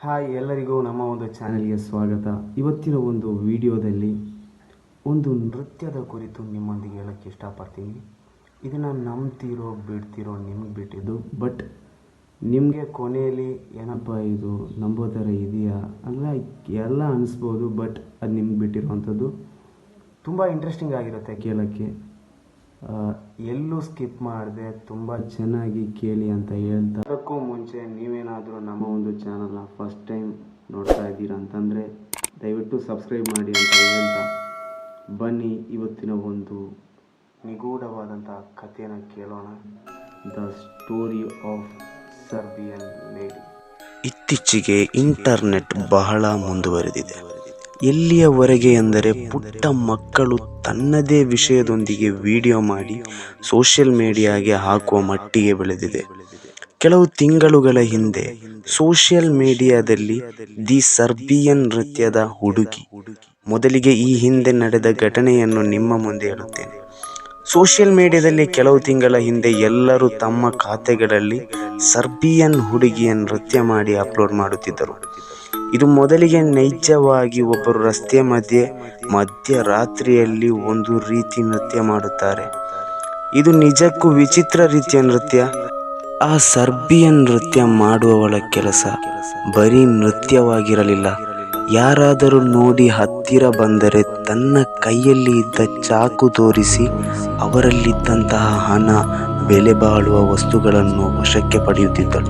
Hi ಎಲ್ಲರಿಗೂ ನಮ್ಮ ಒಂದು ಚಾನೆಲ್ಗೆ ಸ್ವಾಗತ. ಇವತ್ತಿನ ಒಂದು ವಿಡಿಯೋದಲ್ಲಿ ಒಂದು ನೃತ್ಯದ ಕುರಿತು ನಿಮ್ಮೊಂದಿಗೆ ಹೇಳೋಕ್ಕೆ ಇಷ್ಟಪಡ್ತೀನಿ. ಇದನ್ನು ನಂಬ್ತಿರೋ ಬಿಡ್ತಿರೋ ನಿಮ್ಗೆ ಬಿಟ್ಟಿದ್ದು. ಬಟ್ ನಿಮಗೆ ಕೊನೆಯಲ್ಲಿ ಏನಪ್ಪ ಇದು ನಂಬೋ ಥರ ಇದೆಯಾ? ಅಲ್ಲ, ಎಲ್ಲ ಅನಿಸ್ಬೋದು ಬಟ್ ಅದು ನಿಮ್ಗೆ ಬಿಟ್ಟಿರುವಂಥದ್ದು. ತುಂಬ ಇಂಟ್ರೆಸ್ಟಿಂಗ್ ಆಗಿರುತ್ತೆ ಕೇಳೋಕ್ಕೆ. ಎಲ್ಲೂ ಸ್ಕಿಪ್ ಮಾಡದೆ ತುಂಬ ಚೆನ್ನಾಗಿ ಕೇಳಿ ಅಂತ ಹೇಳ್ತಾ ಅದಕ್ಕೂ ಮುಂಚೆ ನೀವೇನಾದರೂ ನಮ್ಮ ಒಂದು ಚಾನಲ್ನ ಫಸ್ಟ್ ಟೈಮ್ ನೋಡ್ತಾ ಇದ್ದೀರಾ ಅಂತಂದರೆ ದಯವಿಟ್ಟು ಸಬ್ಸ್ಕ್ರೈಬ್ ಮಾಡಿ ಅಂತ ಹೇಳ್ತಾ ಬನ್ನಿ ಇವತ್ತಿನ ಒಂದು ನಿಗೂಢವಾದಂಥ ಕಥೆಯನ್ನು ಕೇಳೋಣ. The story of Serbian lady ಇತ್ತೀಚೆಗೆ ಇಂಟರ್ನೆಟ್ ಬಹಳ ಮುಂದುವರೆದಿದೆ. ಎಲ್ಲಿಯವರೆಗೆ ಎಂದರೆ ಪುಟ್ಟ ಮಕ್ಕಳು ತನ್ನದೇ ವಿಷಯದೊಂದಿಗೆ ವಿಡಿಯೋ ಮಾಡಿ ಸೋಷಿಯಲ್ ಮೀಡಿಯಾಗೆ ಹಾಕುವ ಮಟ್ಟಿಗೆ ಬೆಳೆದಿದೆ. ಕೆಲವು ತಿಂಗಳುಗಳ ಹಿಂದೆ ಸೋಷಿಯಲ್ ಮೀಡಿಯಾದಲ್ಲಿ ದಿ ಸರ್ಬಿಯನ್ ನೃತ್ಯದ ಹುಡುಗಿ. ಮೊದಲಿಗೆ ಈ ಹಿಂದೆ ನಡೆದ ಘಟನೆಯನ್ನು ನಿಮ್ಮ ಮುಂದೆ ಹೇಳುತ್ತೇನೆ. ಸೋಷಿಯಲ್ ಮೀಡಿಯಾದಲ್ಲಿ ಕೆಲವು ತಿಂಗಳ ಹಿಂದೆ ಎಲ್ಲರೂ ತಮ್ಮ ಖಾತೆಗಳಲ್ಲಿ ಸರ್ಬಿಯನ್ ಹುಡುಗಿಯ ನೃತ್ಯ ಮಾಡಿ ಅಪ್ಲೋಡ್ ಮಾಡುತ್ತಿದ್ದರು. ಇದು ಮೊದಲಿಗೆ ನೈಜವಾಗಿ ಒಬ್ಬರು ರಸ್ತೆ ಮಧ್ಯೆ, ಮಧ್ಯರಾತ್ರಿಯಲ್ಲಿ ಒಂದು ರೀತಿ ನೃತ್ಯ ಮಾಡುತ್ತಾರೆ. ಇದು ನಿಜಕ್ಕೂ ವಿಚಿತ್ರ ರೀತಿಯ ನೃತ್ಯ. ಆ ಸರ್ಬಿಯನ್ ನೃತ್ಯ ಮಾಡುವವಳ ಕೆಲಸ ಬರೀ ನೃತ್ಯವಾಗಿರಲಿಲ್ಲ. ಯಾರಾದರೂ ನೋಡಿ ಹತ್ತಿರ ಬಂದರೆ ತನ್ನ ಕೈಯಲ್ಲಿ ಇದ್ದ ಚಾಕು ತೋರಿಸಿ ಅವರಲ್ಲಿದ್ದಂತಹ ಹಣ, ಬೆಲೆ ಬಾಳುವ ವಸ್ತುಗಳನ್ನು ವಶಕ್ಕೆ ಪಡೆಯುತ್ತಿದ್ದಳು.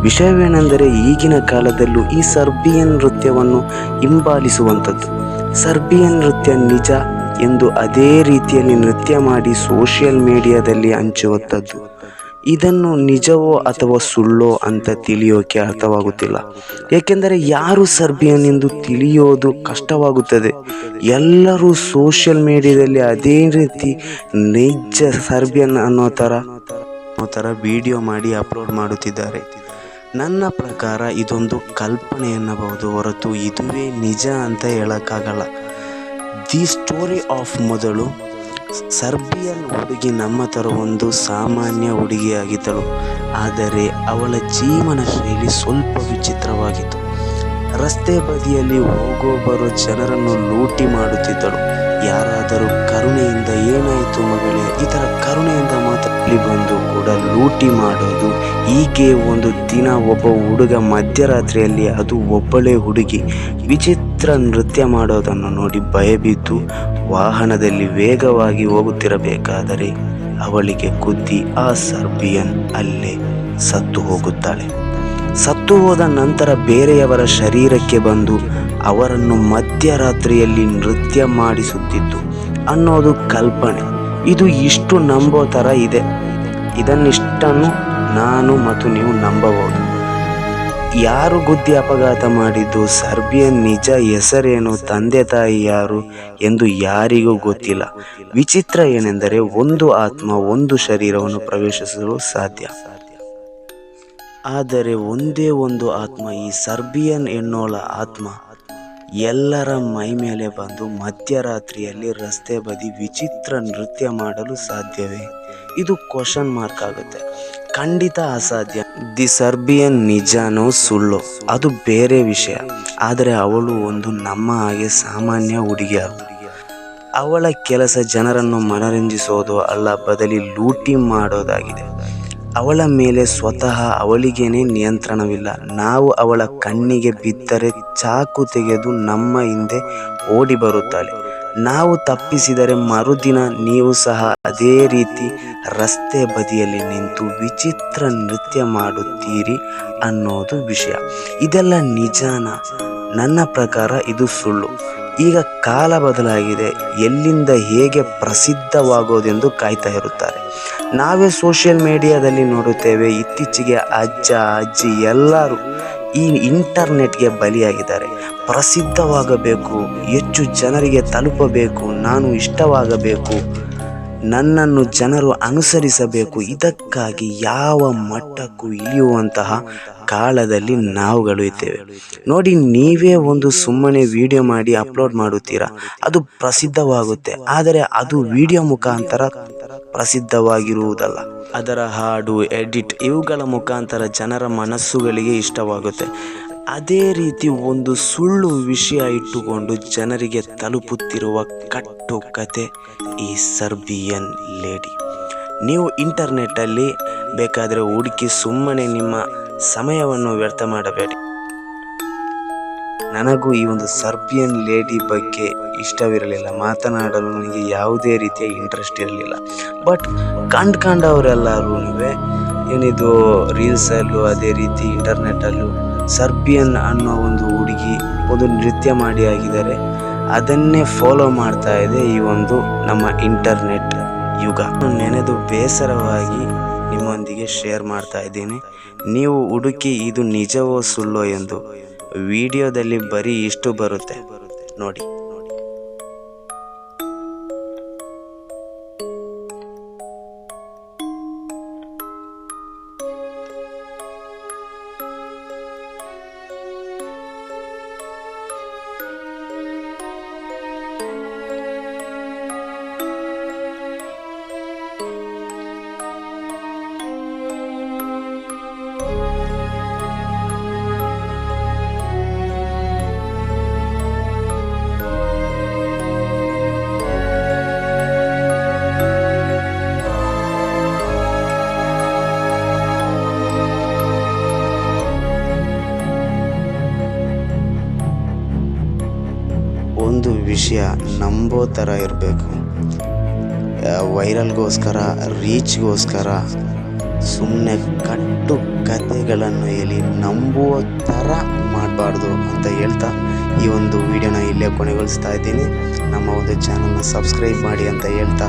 ವಿಷಯವೇನೆಂದರೆ ಈಗಿನ ಕಾಲದಲ್ಲೂ ಈ ಸರ್ಬಿಯನ್ ನೃತ್ಯವನ್ನು ಹಿಂಬಾಲಿಸುವಂಥದ್ದು. ಸರ್ಬಿಯನ್ ನೃತ್ಯ ನಿಜ ಎಂದು ಅದೇ ರೀತಿಯಲ್ಲಿ ನೃತ್ಯ ಮಾಡಿ ಸೋಷಿಯಲ್ ಮೀಡಿಯಾದಲ್ಲಿ ಹಂಚುವಂಥದ್ದು. ಇದನ್ನು ನಿಜವೋ ಅಥವಾ ಸುಳ್ಳೋ ಅಂತ ತಿಳಿಯೋಕೆ ಅರ್ಥವಾಗುತ್ತಿಲ್ಲ. ಏಕೆಂದರೆ ಯಾರು ಸರ್ಬಿಯನ್ ಎಂದು ತಿಳಿಯೋದು ಕಷ್ಟವಾಗುತ್ತದೆ. ಎಲ್ಲರೂ ಸೋಷಿಯಲ್ ಮೀಡಿಯಾದಲ್ಲಿ ಅದೇ ರೀತಿ ನೈಜ ಸರ್ಬಿಯನ್ ಅನ್ನೋ ಥರ ಅನ್ನೋ ಥರ ವಿಡಿಯೋ ಮಾಡಿ ಅಪ್ಲೋಡ್ ಮಾಡುತ್ತಿದ್ದಾರೆ. ನನ್ನ ಪ್ರಕಾರ ಇದೊಂದು ಕಲ್ಪನೆ ಎನ್ನಬಹುದು. ಹೊರತು ಇದುವೇ ನಿಜ ಅಂತ ಹೇಳೋಕ್ಕಾಗಲ್ಲ. ದಿ ಸ್ಟೋರಿ ಆಫ್ ಮೊದಲು ಸರ್ಬಿಯನ್ ಹುಡುಗಿ ನಮ್ಮ ಥರ ಒಂದು ಸಾಮಾನ್ಯ ಹುಡುಗಿಯಾಗಿದ್ದಳು. ಆದರೆ ಅವಳ ಜೀವನ ಶೈಲಿ ಸ್ವಲ್ಪ ವಿಚಿತ್ರವಾಗಿತ್ತು. ರಸ್ತೆ ಬದಿಯಲ್ಲಿ ಹೋಗೋ ಬರೋ ಜನರನ್ನು ಲೂಟಿ ಮಾಡುತ್ತಿದ್ದಳು. ಯಾರಾದರೂ ಕರುಣೆಯಿಂದ ಏನಾಯಿತು ಮಗಳೇ? ಈ ಥರ ಕರುಣೆಯಿಂದ ಮಾತಾಡಿ ಬಂದು ಕೂಡ ಲೂಟಿ ಮಾಡೋದು ಹೀಗೆ ಒಂದು ದಿನ ಒಬ್ಬ ಹುಡುಗ ಮಧ್ಯರಾತ್ರಿಯಲ್ಲಿ ಅದು ಒಬ್ಬಳೇ ಹುಡುಗಿ. ವಿಚಿತ್ರ ನೃತ್ಯ ಮಾಡೋದನ್ನು ನೋಡಿ ಭಯಬಿದ್ದು ವಾಹನದಲ್ಲಿ ವೇಗವಾಗಿ ಹೋಗುತ್ತಿರಬೇಕಾದರೆ ಅವಳಿಗೆ ಕುದ್ದಿ ಆ ಸರ್ಬಿಯನ್ ಅಲ್ಲೇ ಸತ್ತು ಹೋಗುತ್ತಾಳೆ. ಸತ್ತು ಹೋದ ನಂತರ ಬೇರೆಯವರ ಶರೀರಕ್ಕೆ ಬಂದು ಅವರನ್ನು ಮಧ್ಯರಾತ್ರಿಯಲ್ಲಿ ನೃತ್ಯ ಮಾಡಿಸುತ್ತಿತ್ತು. ಅನ್ನೋದು ಕಲ್ಪನೆ. ಇದು ಇಷ್ಟು ನಂಬೋ ಥರ ಇದೆ. ಇದನ್ನಿಷ್ಟನ್ನು ನಾನು ಮತ್ತು ನೀವು ನಂಬಬಹುದು. ಯಾರು ಗುದ್ದಿ ಅಪಘಾತ ಮಾಡಿದ್ದು? ಸರ್ಬಿಯನ್ ನಿಜ ಹೆಸರೇನು? ತಂದೆ ತಾಯಿ ಯಾರು ಎಂದು ಯಾರಿಗೂ ಗೊತ್ತಿಲ್ಲ. ವಿಚಿತ್ರ ಏನೆಂದರೆ ಒಂದು ಆತ್ಮ, ಒಂದು ಶರೀರವನ್ನು ಪ್ರವೇಶಿಸಲು ಸಾಧ್ಯ. ಆದರೆ ಒಂದೇ ಒಂದು ಆತ್ಮ, ಈ ಸರ್ಬಿಯನ್ ಎನ್ನೋಳ ಆತ್ಮ, ಎಲ್ಲರ ಮೈ ಮೇಲೆ ಬಂದು ಮಧ್ಯರಾತ್ರಿಯಲ್ಲಿ ರಸ್ತೆ ಬದಿ ವಿಚಿತ್ರ ನೃತ್ಯ ಮಾಡಲು ಸಾಧ್ಯವೇ? ಇದು ಕ್ವಶನ್ ಮಾರ್ಕ್ ಆಗುತ್ತೆ. ಖಂಡಿತ ಅಸಾಧ್ಯ. ದಿ ಸರ್ಬಿಯನ್ ನಿಜಾನೋ ಸುಳ್ಳು? ಅದು ಬೇರೆ ವಿಷಯ. ಆದರೆ ಅವಳು ಒಂದು ನಮ್ಮ ಹಾಗೆ ಸಾಮಾನ್ಯ ಹುಡುಗಿಯ ಅವಳ ಕೆಲಸ ಜನರನ್ನು ಮನರಂಜಿಸೋದು ಅಲ್ಲ, ಬದಲಿ ಲೂಟಿ ಮಾಡೋದಾಗಿದೆ. ಅವಳ ಮೇಲೆ ಸ್ವತಃ ಅವಳಿಗೇನೆ ನಿಯಂತ್ರಣವಿಲ್ಲ. ನಾವು ಅವಳ ಕಣ್ಣಿಗೆ ಬಿದ್ದರೆ ಚಾಕು ತೆಗೆದು ನಮ್ಮ ಹಿಂದೆ ಓಡಿ ಬರುತ್ತಾಳೆ. ನಾವು ತಪ್ಪಿಸಿದರೆ ಮರುದಿನ ನೀವು ಸಹ ಅದೇ ರೀತಿ ರಸ್ತೆ ಬದಿಯಲ್ಲಿ ನಿಂತು ವಿಚಿತ್ರ ನೃತ್ಯ ಮಾಡುತ್ತೀರಿ ಅನ್ನೋದು ವಿಷಯ. ಇದೆಲ್ಲ ನಿಜಾನ? ನನ್ನ ಪ್ರಕಾರ ಇದು ಸುಳ್ಳು. ಈಗ ಕಾಲ ಬದಲಾಗಿದೆ. ಎಲ್ಲಿಂದ ಹೇಗೆ ಪ್ರಸಿದ್ಧವಾಗೋದೆಂದು ಕಾಯ್ತಾ ಇರುತ್ತಾರೆ. ನಾವೇ ಸೋಷಿಯಲ್ ಮೀಡಿಯಾದಲ್ಲಿ ನೋಡುತ್ತೇವೆ. ಇತ್ತೀಚೆಗೆ ಅಜ್ಜ, ಅಜ್ಜಿ ಎಲ್ಲರೂ ಈ ಇಂಟರ್ನೆಟ್ಗೆ ಬಲಿಯಾಗಿದ್ದಾರೆ. ಪ್ರಸಿದ್ಧವಾಗಬೇಕು, ಹೆಚ್ಚು ಜನರಿಗೆ ತಲುಪಬೇಕು, ನಾನು ಇಷ್ಟವಾಗಬೇಕು, ನನ್ನನ್ನು ಜನರು ಅನುಸರಿಸಬೇಕು, ಇದಕ್ಕಾಗಿ ಯಾವ ಮಟ್ಟಕ್ಕೂ ಇಳಿಯುವಂತಹ ಕಾಲದಲ್ಲಿ ನಾವುಗಳು ಇದ್ದೇವೆ. ನೋಡಿ, ನೀವೇ ಒಂದು ಸುಮ್ಮನೆ ವಿಡಿಯೋ ಮಾಡಿ ಅಪ್ಲೋಡ್ ಮಾಡುತ್ತೀರಾ? ಅದು ಪ್ರಸಿದ್ಧವಾಗುತ್ತೆ. ಆದರೆ ಅದು ವಿಡಿಯೋ ಮುಖಾಂತರ ಪ್ರಸಿದ್ಧವಾಗಿರುವುದಲ್ಲ. ಅದರ ಹಾಡು ಎಡಿಟ್ ಇವುಗಳ ಮುಖಾಂತರ ಜನರ ಮನಸ್ಸುಗಳಿಗೆ ಇಷ್ಟವಾಗುತ್ತೆ. ಅದೇ ರೀತಿ ಒಂದು ಸುಳ್ಳು ವಿಷಯ ಇಟ್ಟುಕೊಂಡು ಜನರಿಗೆ ತಲುಪುತ್ತಿರುವ ಕಟ್ಟು ಕತೆ ಈ ಸರ್ಬಿಯನ್ ಲೇಡಿ ನೀವು ಇಂಟರ್ನೆಟ್ಟಲ್ಲಿ ಬೇಕಾದರೆ ಹುಡುಕಿ ಸುಮ್ಮನೆ ನಿಮ್ಮ ಸಮಯವನ್ನು ವ್ಯರ್ಥ ಮಾಡಬೇಡಿ. ನನಗೂ ಈ ಒಂದು ಸರ್ಬಿಯನ್ ಲೇಡಿ ಬಗ್ಗೆ ಇಷ್ಟವಿರಲಿಲ್ಲ. ಮಾತನಾಡಲು ನನಗೆ ಯಾವುದೇ ರೀತಿಯ ಇಂಟ್ರೆಸ್ಟ್ ಇರಲಿಲ್ಲ. ಬಟ್ ಕಂಡ್ಕೊಂಡವರೆಲ್ಲರೂ ಏನಿದು ರೀಲ್ಸಲ್ಲೂ ಅದೇ ರೀತಿ ಇಂಟರ್ನೆಟ್ಟಲ್ಲೂ ಸರ್ಬಿಯನ್ ಅನ್ನೋ ಒಂದು ಹುಡುಗಿ ಒಂದು ನೃತ್ಯ ಮಾಡಿ ಆಗಿದ್ದಾರೆ. ಅದನ್ನೇ ಫಾಲೋ ಮಾಡ್ತಾ ಇದೆ ಈ ಒಂದು ನಮ್ಮ ಇಂಟರ್ನೆಟ್ ಯುಗ. ನೆನೆದು ಬೇಸರವಾಗಿ ನಿಮ್ಮೊಂದಿಗೆ ಶೇರ್ ಮಾಡ್ತಾ ಇದ್ದೀನಿ. ನೀವು ಹುಡುಕಿ ಇದು ನಿಜವೋ ಸುಳ್ಳೋ ಎಂದು ವಿಡಿಯೋದಲ್ಲಿ ಬರೀ ಇಷ್ಟು ಬರುತ್ತೆ. ನೋಡಿ. ಒಂದು ವಿಷಯ ನಂಬೋ ಥರ ಇರಬೇಕು. ವೈರಲ್ಗೋಸ್ಕರ, ರೀಚ್ಗೋಸ್ಕರ ಸುಮ್ಮನೆ ಕಟ್ಟು ಕಥೆಗಳನ್ನು ಹೇಳಿ ನಂಬುವ ಥರ ಮಾಡಬಾರ್ದು ಅಂತ ಹೇಳ್ತಾ ಈ ಒಂದು ವಿಡಿಯೋನ ಇಲ್ಲೇ ಕೊನೆಗೊಳಿಸ್ತಾ ಇದ್ದೀನಿ. ನಮ್ಮ ಒಂದು ಚಾನಲ್ನ ಸಬ್ಸ್ಕ್ರೈಬ್ ಮಾಡಿ ಅಂತ ಹೇಳ್ತಾ